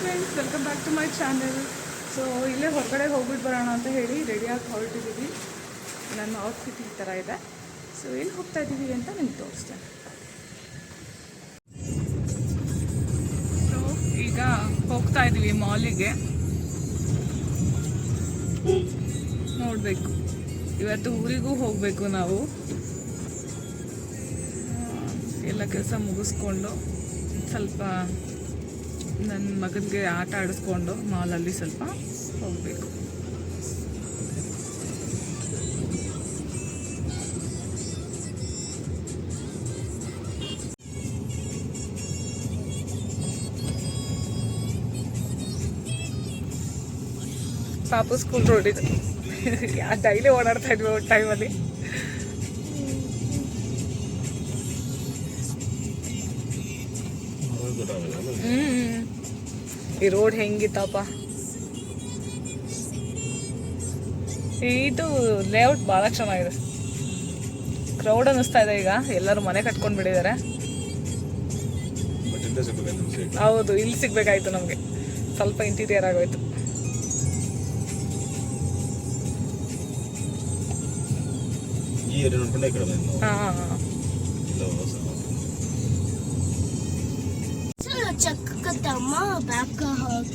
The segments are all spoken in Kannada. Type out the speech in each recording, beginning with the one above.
Friends welcome back to my channel so ಇಲ್ಲೇ ಹೊರಗಡೆ ಹೋಗ್ಬಿಟ್ಟು ಬರೋಣ ಅಂತ ಹೇಳಿ ರೆಡಿಯಾಗಿ ಹೊರಟಿದ್ದೀವಿ ನನ್ನ ಔಟ್ಫಿಟ್ ಈ ಥರ ಇದೆ. ಸೊ ಎಲ್ಲಿ ಹೋಗ್ತಾ ಇದ್ದೀವಿ ಅಂತ ನಿಮ್ಗೆ ತೋರಿಸ್ತೇನೆ. ಸೊ ಈಗ ಹೋಗ್ತಾ ಇದ್ದೀವಿ ಮಾಲಿಗೆ ನೋಡಬೇಕು. ಇವತ್ತು ಊರಿಗೂ ಹೋಗಬೇಕು ನಾವು. ಎಲ್ಲ ಕೆಲಸ ಮುಗಿಸ್ಕೊಂಡು ಸ್ವಲ್ಪ ನನ್ನ ಮಗನಿಗೆ ಆಟ ಆಡಿಸ್ಕೊಂಡು ಮಾಲಲ್ಲಿ ಸ್ವಲ್ಪ ಹೋಗಬೇಕು. ಪಾಪು ಸ್ಕೂಲ್ ರೋಡ್ ಡೈಲಿ ಓಡಾಡ್ತಾ ಇದ್ವಿ ಟೈಮಲ್ಲಿ ಈ ರೋಡ್ ಹೆಂಗಿತ್ತಪ್ಪ? ಇದು ಲೇಔಟ್ ಭಾಳ ಚೆನ್ನಾಗಿದೆ. ಕ್ರೌಡ್ ಅನ್ನಿಸ್ತಾ ಇದೆ ಈಗ. ಎಲ್ಲರೂ ಮನೆ ಕಟ್ಕೊಂಡು ಬಿಟ್ಟಿದ್ದಾರೆ. ಹೌದು ಇಲ್ಲಿ ಸಿಗ್ಬೇಕಾಯ್ತು ನಮಗೆ. ಸ್ವಲ್ಪ ಇಂಟೀರಿಯರ್ ಆಗೋಯ್ತು. ಹಾ ಹಾ ಹಾ. ಚಕ್ಕ ಕಡೆ ಬಂದು ಹಾಂ ಇಲ್ಲ ಹೊಸ ಚಲೋ ಚಕ್ಕತ್ತಮ್ಮ ಬ್ಯಾಕ್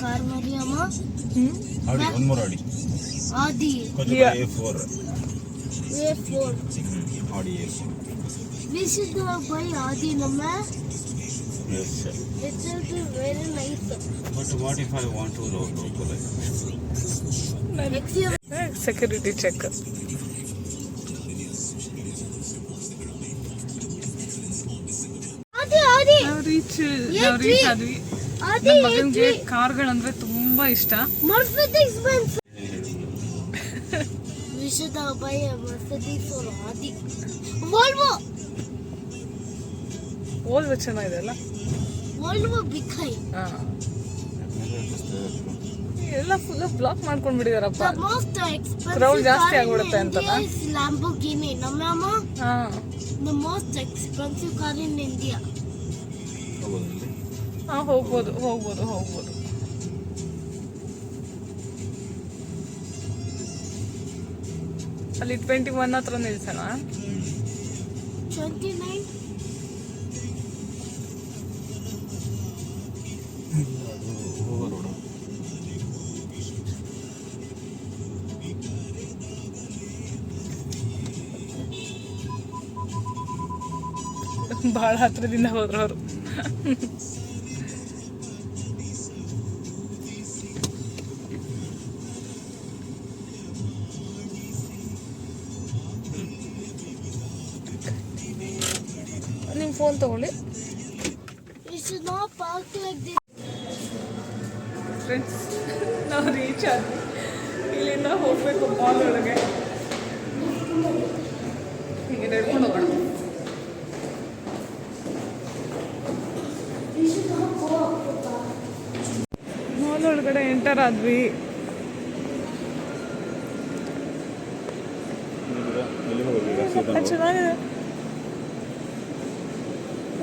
ಕಾರ್ ಮರಿ ಅಮ್ಮ ಹ್ಞೂ ಆಡಿ ಒನ್ ಮೂರ್ ಆಡಿ ಆದಿ ಕೊಂಚ Yeah. A four A four Audi A four we should uh, buy Aadi ನಮ್ಮ yes it will be very nice but what if I want to local next year security check Aadi Aadi ನಾವು ರೀಚ್ ಏ ನಾವು ರೀಚ್ tree. ಆದ್ವಿ ಆದಿ ಅದಿ ಕಾರ್ಗಳಂದ್ರೆ ಕಾರ್ಗಳು ಅಂದ್ರೆ ತುಂಬಾ ಇಷ್ಟ. ಮರ್ಸಿಡಿಸ್ ಬನ್ಸು ವಿಶಾ ದೋಪೆ ಮಸದಿ ಫೋ ಆದಿ. ವೋಲ್ವಾ. ಓಲ್ವಾ ಚನ್ನ ಇದೆ ಅಲ್ಲ? ವೋಲ್ವಾ ಬಿಖೈ ಹ ಯಲ್ಲ ಫುಲ್ ಬ್ಲಾಕ್ ಮಾಡ್ಕೊಂಡ ಬಿಡಿದಾರಪ್ಪ ಕ್ರಾ ウド ಜಾಸ್ತಿ ಆಗೋರುತ್ತೆ ಅಂತಾ ಲಾಂಭೋಗಿನಿ ನಮ್ಮಾಮ್ಮ ಹ. Most expensive car in India ಹಾ ಹೋಗ್ಬೋದು ಹೋಗ್ಬೋದು ಹೋಗ್ಬೋದು. ಅಲ್ಲಿ ಟ್ವೆಂಟಿ ಒನ್ ಹತ್ರ ನಿಲ್ಸೋಣ? 29 ಹೋಗೋ ರೋಡು ಭಾಳ ಹತ್ರದಿಂದ ಹೋದ್ರು ಅವರು ನಿಮ್ಮ ಫೋನ್ ತಗೊಳ್ಳಿ You should not park like this. Friends ನಾವು ರೀಚ್ ಆದ್ವಿ ಇಲ್ಲಿಂದ ಹೋಗ್ಬೇಕು ಮಾಲ್ ಒಳಗೆ ಹೀಗೆ ನಡ್ಕೊಂಡು ಹೋಗೋಣ You should not go up the bar. Mall ಒಳಗಡೆ ಎಂಟರ್ ಆದ್ವಿ ಎಲ್ಲಿ ಹೋಗೋದು ಈಗ ಸೀದಾ ಅದು ಚೆನ್ನಾಗಿದೆ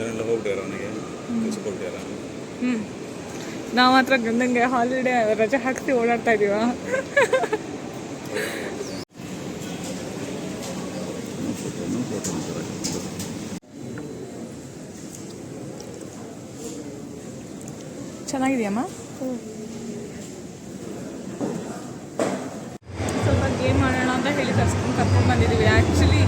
ಹೆಚ್ಚಿನ ತರಿಸಿ ಹೋಗ್ತಾ ಇದೆ ಇದನ್ನೆಲ್ಲ ಹೋಗ್ಬಿಟ್ಟಾರ ಅವನಿಗೆ. ಕೆಲಸ ಹ್ಞೂ ನಾವು ಮಾತ್ರ ಗಂದಂಗೆ ಹಾಲಿಡೇ ರಜೆ ಹಾಕ್ತಿ ಓಡಾಡ್ತಾ ಇದೀವ? ಚೆನ್ನಾಗಿದೆಯಮ್ಮ? ಸ್ವಲ್ಪ ಗೇಮ್ ಮಾಡೋಣ ಅಂತ ಹೇಳಿ ಕರ್ಸ್ಕೊಂಡು ಕರ್ಕೊಂಡು ಬಂದಿದ್ದೀವಿ. ಆ್ಯಕ್ಚುಲಿ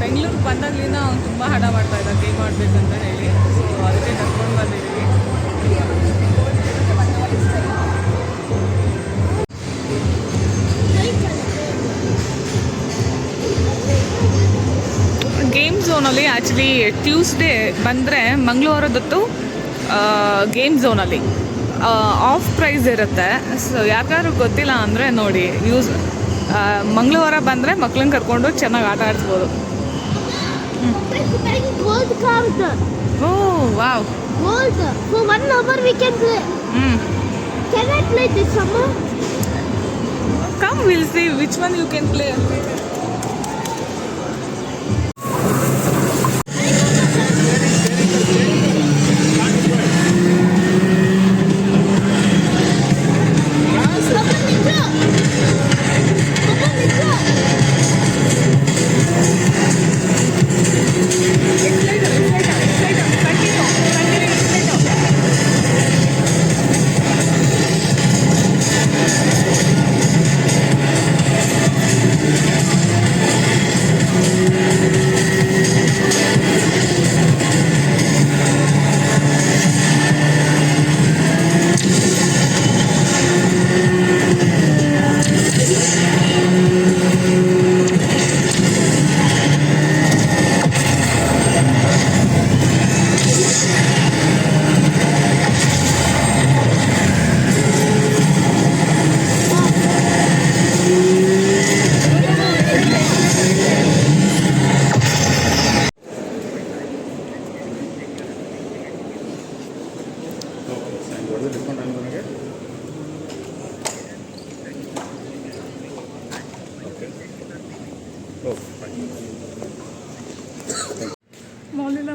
ಬೆಂಗಳೂರಿಗೆ ಬಂದಾಗಲಿಂದ ಅವ್ನು ತುಂಬ ಹಠ ಮಾಡ್ತಾ ಇದ್ದ ಗೇಮ್ ಆಡಬೇಕಂತ ಹೇಳಿ. ಸೊ ಅದಕ್ಕೆ ಕರ್ಕೊಂಡು ಬಂದಿದ್ದೀವಿ. ಗೇಮ್ ಝೋನಲ್ಲಿ ಆ್ಯಕ್ಚುಲಿ ಟ್ಯೂಸ್ಡೇ ಬಂದರೆ ಮಂಗಳವಾರದತ್ತು ಗೇಮ್ ಝೋನಲ್ಲಿ ಆಫ್ ಪ್ರೈಸ್ ಇರುತ್ತೆ. ಸೊ ಯಾರಿಗಾರು ಗೊತ್ತಿಲ್ಲ ಅಂದರೆ ನೋಡಿ ಯೂಸ್ ಮಂಗಳವಾರ ಬಂದರೆ ಮಕ್ಳನ್ನ ಕರ್ಕೊಂಡು ಚೆನ್ನಾಗಿ ಆಟ ಆಡಿಸ್ಬೋದು. ಕಮ್ ಹ್ಞೂ come we'll see which one you can play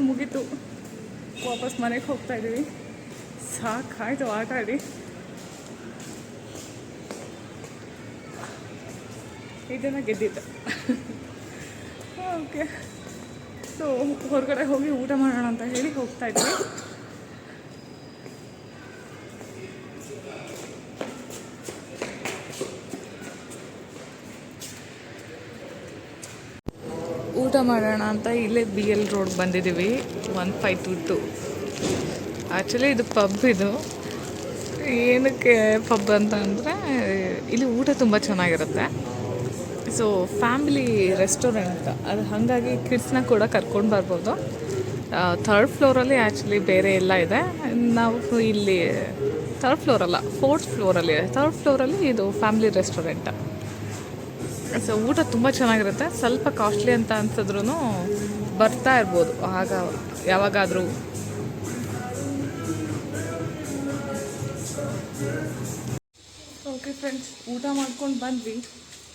ಮುಗೀತು. ವಾಪಸ್ ಮನೆಗೆ ಹೋಗ್ತಾ ಇದ್ದೀವಿ. ಸಾಕಾಯಿತು ಆಟ ಆಡಿ. ಇದನ್ನು ಗೆದ್ದಿದ್ದೆ. ಓಕೆ ಸೊ ಹೊರಗಡೆ ಹೋಗಿ ಊಟ ಮಾಡೋಣ ಅಂತ ಹೇಳಿ ಹೋಗ್ತಾ ಇದ್ವಿ. ಊಟ ಮಾಡೋಣ ಅಂತ ಇಲ್ಲೇ ಬಿ ಎಲ್ ರೋಡ್ ಬಂದಿದ್ದೀವಿ one five two two actually ಇದು ಪಬ್ ಇದು. ಏನಕ್ಕೆ ಪಬ್ ಅಂತ ಅಂದರೆ, ಇಲ್ಲಿ ಊಟ ತುಂಬ ಚೆನ್ನಾಗಿರುತ್ತೆ. ಸೊ ಫ್ಯಾಮಿಲಿ ರೆಸ್ಟೋರೆಂಟ್ ಅದು ಹಾಗಾಗಿ ಕಿಡ್ಸ್ನ ಕೂಡ ಕರ್ಕೊಂಡು ಬರ್ಬೋದು. ಥರ್ಡ್ ಫ್ಲೋರಲ್ಲಿ ಆ್ಯಕ್ಚುಲಿ ಬೇರೆ ಎಲ್ಲ ಇದೆ. ನಾವು ಇಲ್ಲಿ ಥರ್ಡ್ ಫ್ಲೋರಲ್ಲ ಫೋರ್ತ್ ಫ್ಲೋರಲ್ಲಿ ಥರ್ಡ್ ಫ್ಲೋರಲ್ಲಿ ಇದು ಫ್ಯಾಮಿಲಿ ರೆಸ್ಟೋರೆಂಟ್ ಸೊ ಊಟ ತುಂಬ ಚೆನ್ನಾಗಿರುತ್ತೆ. ಸ್ವಲ್ಪ ಕಾಸ್ಟ್ಲಿ ಅಂತ ಅನ್ಸಿದ್ರು ಬರ್ತಾ ಇರ್ಬೋದು. ಆಗ ಯಾವಾಗಾದರೂ. ಓಕೆ ಫ್ರೆಂಡ್ಸ್ ಊಟ ಮಾಡ್ಕೊಂಡು ಬಂದ್ವಿ.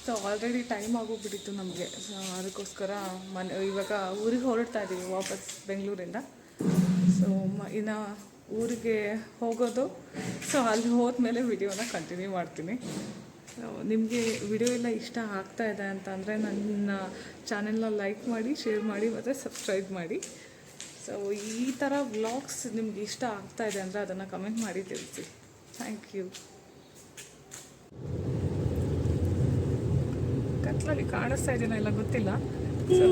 ಸೊ ಆಲ್ರೆಡಿ ಟೈಮ್ ಆಗೋಗ್ಬಿಟ್ಟಿತ್ತು ನಮಗೆ. ಸೊ ಅದಕ್ಕೋಸ್ಕರ ಮನೆ, ಇವಾಗ ಊರಿಗೆ ಹೊರಡ್ತಾ ಇದ್ದೀವಿ ವಾಪಸ್ ಬೆಂಗಳೂರಿಂದ. ಸೊ ಮ, ಇನ್ನು ಊರಿಗೆ ಹೋಗೋದು. ಸೊ ಅಲ್ಲಿ ಹೋದ್ಮೇಲೆ ವಿಡಿಯೋನ ಕಂಟಿನ್ಯೂ ಮಾಡ್ತೀನಿ. ನಿಮಗೆ ವಿಡಿಯೋ ಎಲ್ಲ ಇಷ್ಟ ಆಗ್ತಾ ಇದೆ ಅಂತ ಅಂದರೆ ನನ್ನ ಚಾನೆಲ್ನ ಲೈಕ್ ಮಾಡಿ ಶೇರ್ ಮಾಡಿ ಮತ್ತು ಸಬ್ಸ್ಕ್ರೈಬ್ ಮಾಡಿ. ಸೊ ಈ ಥರ ವ್ಲಾಗ್ಸ್ ನಿಮ್ಗೆ ಇಷ್ಟ ಆಗ್ತಾ ಇದೆ ಅಂದರೆ ಅದನ್ನು ಕಮೆಂಟ್ ಮಾಡಿ ತಿಳಿಸಿ. ಥ್ಯಾಂಕ್ ಯು ಕತ್ಲಲ್ಲಿ ಕಾಣಿಸ್ತಾ ಇದ್ದೀನೋ ಎಲ್ಲ ಗೊತ್ತಿಲ್ಲ. ಸೊ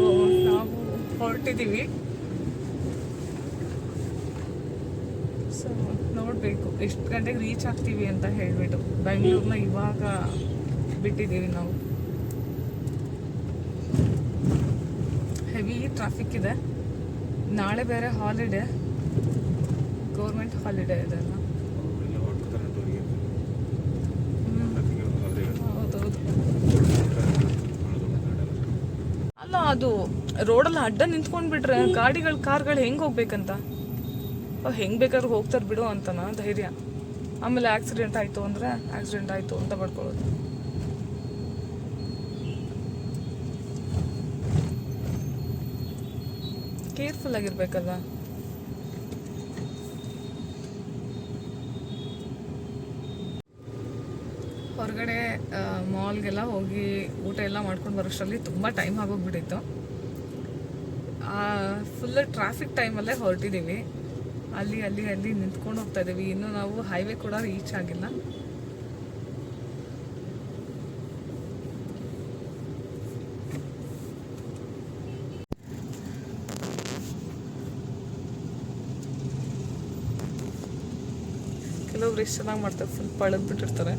ನಾವು ಹೊರಟಿದ್ದೀವಿ. ಸೊ, ನೋಡಬೇಕು. ಎಷ್ಟು ಗಂಟೆಗೆ ರೀಚ್ ಆಗ್ತೀವಿ ಅಂತ ಹೇಳಿಬಿಟ್ಟು. ಬೆಂಗಳೂರನ್ನ ಇವಾಗ ಬಿಟ್ಟಿದ್ದೀವಿ ನಾವು. ಹೆವಿ ಟ್ರಾಫಿಕ್ ಇದೆ. ನಾಳೆ ಬೇರೆ ಹಾಲಿಡೇ ಗೌರ್ಮೆಂಟ್ ಹಾಲಿಡೇ ಇದೆ ಅಲ್ಲ? ಅಲ್ಲ, ಅದು ರೋಡಲ್ಲಿ ಅಡ್ಡ ನಿಂತ್ಕೊಂಡ್ಬಿಟ್ರೆ ಗಾಡಿಗಳು, ಕಾರ್ಗಳು ಹೆಂಗೆ ಹೋಗ್ಬೇಕಂತ? ಹೆಂಗೆ ಬೇಕಾದ್ರೂ ಹೋಗ್ತಾರೆ ಬಿಡು ಅಂತನ ಧೈರ್ಯ. ಆಮೇಲೆ ಆಕ್ಸಿಡೆಂಟ್ ಆಯಿತು ಅಂದರೆ ಆಕ್ಸಿಡೆಂಟ್ ಆಯಿತು ಅಂತ ಪಡ್ಕೊಳ್ಳೋದು ಕೇರ್ಫುಲ್ ಆಗಿರ್ಬೇಕಲ್ಲ. ಹೊರಗಡೆ ಮಾಲ್ಗೆಲ್ಲ ಹೋಗಿ ಊಟ ಎಲ್ಲ ಮಾಡ್ಕೊಂಡು ಬರೋಷ್ಟರಲ್ಲಿ ತುಂಬ ಟೈಮ್ ಆಗೋಗ್ಬಿಟ್ಟಿತ್ತು. ಫುಲ್ ಟ್ರಾಫಿಕ್ ಟೈಮಲ್ಲೇ ಹೊರಟಿದ್ದೀವಿ ಅಲ್ಲಿ ಅಲ್ಲಿ ಅಲ್ಲಿ ನಿಂತ್ಕೊಂಡು ಹೋಗ್ತಾ ಇದ್ದೀವಿ. ಇನ್ನು ನಾವು ಹೈವೇ ಕೂಡ ರೀಚ್ ಆಗಿಲ್ಲ. ಕೆಲವೊಬ್ರು ಎಷ್ಟು ಚೆನ್ನಾಗಿ ಮಾಡ್ತಾರೆ. ಫುಲ್ ಪಳದ್ ಬಿಟ್ಟಿರ್ತಾರೆ.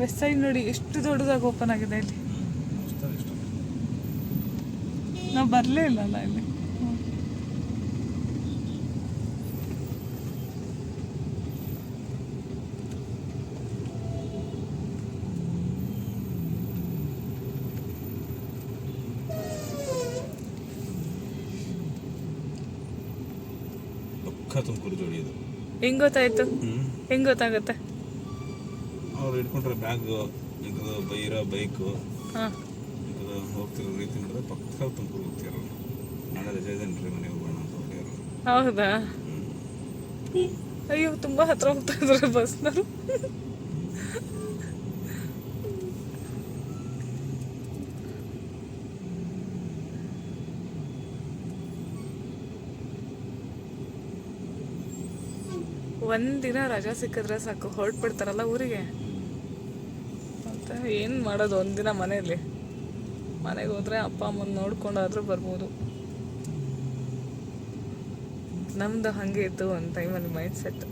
ವೆಸ್ಟ್ ಸೈಡ್ ನೋಡಿ, ಎಷ್ಟು ದೊಡ್ಡದಾಗಿ ಓಪನ್ ಆಗಿದೆ ಇಲ್ಲಿ ಇಷ್ಟ ಇಷ್ಟ ನಾವು ಬರಲೇ ಇಲ್ಲಲ್ಲ ಇಲ್ಲಿ. ತುಮಕೂರು ಜೋಡಿ ಇದು ಹೆಂಗ್ ಗೊತ್ತಾಯ್ತು? ಹೆಂಗ್ ಗೊತ್ತಾಗುತ್ತೆ? ಅವ್ರು ಇಟ್ಕೊಂಡ್ರೆ ಬ್ಯಾಗ್ ಇದು ಬೈರೋ ಬೈಕು ಹೋಗ್ತಿರೋ ರೀತಿ ನೋಡಿದ್ರೆ ಪಕ್ಕ ತುಮಕೂರು ಹೋಗ್ತಿರೋ ನಾಳೆ ರಜೆ ಇದೆ ರೀ ಮನೆಗೆ ಹೋಗೋಣ ಅಂತ ಹೊರಟಿರೋ ಹೌದಾ? ಅಯ್ಯೋ ತುಂಬಾ ಹತ್ರ ಹೋಗ್ತಾ ಇದ್ದಾರೆ ಬಸ್ನವರು. ಒಂದಿನ ರಜಾ ಸಿಕ್ಕಿದ್ರೆ ಸಾಕು. ಹೊರಟ್ಬಿಡ್ತಾರಲ್ಲ ಊರಿಗೆ? ಮತ್ತೆ ಏನು ಮಾಡೋದು ಒಂದಿನ ಮನೇಲಿ ಮನೆಗೆ ಹೋದ್ರೆ ಅಪ್ಪ ಅಮ್ಮನ ನೋಡ್ಕೊಂಡಾದ್ರೂ ಬರ್ಬೋದು. ನಮ್ದು ಹಾಗೆ ಇತ್ತು ಒಂದು ಟೈಮಲ್ಲಿ ಮೈಂಡ್ ಸೆಟ್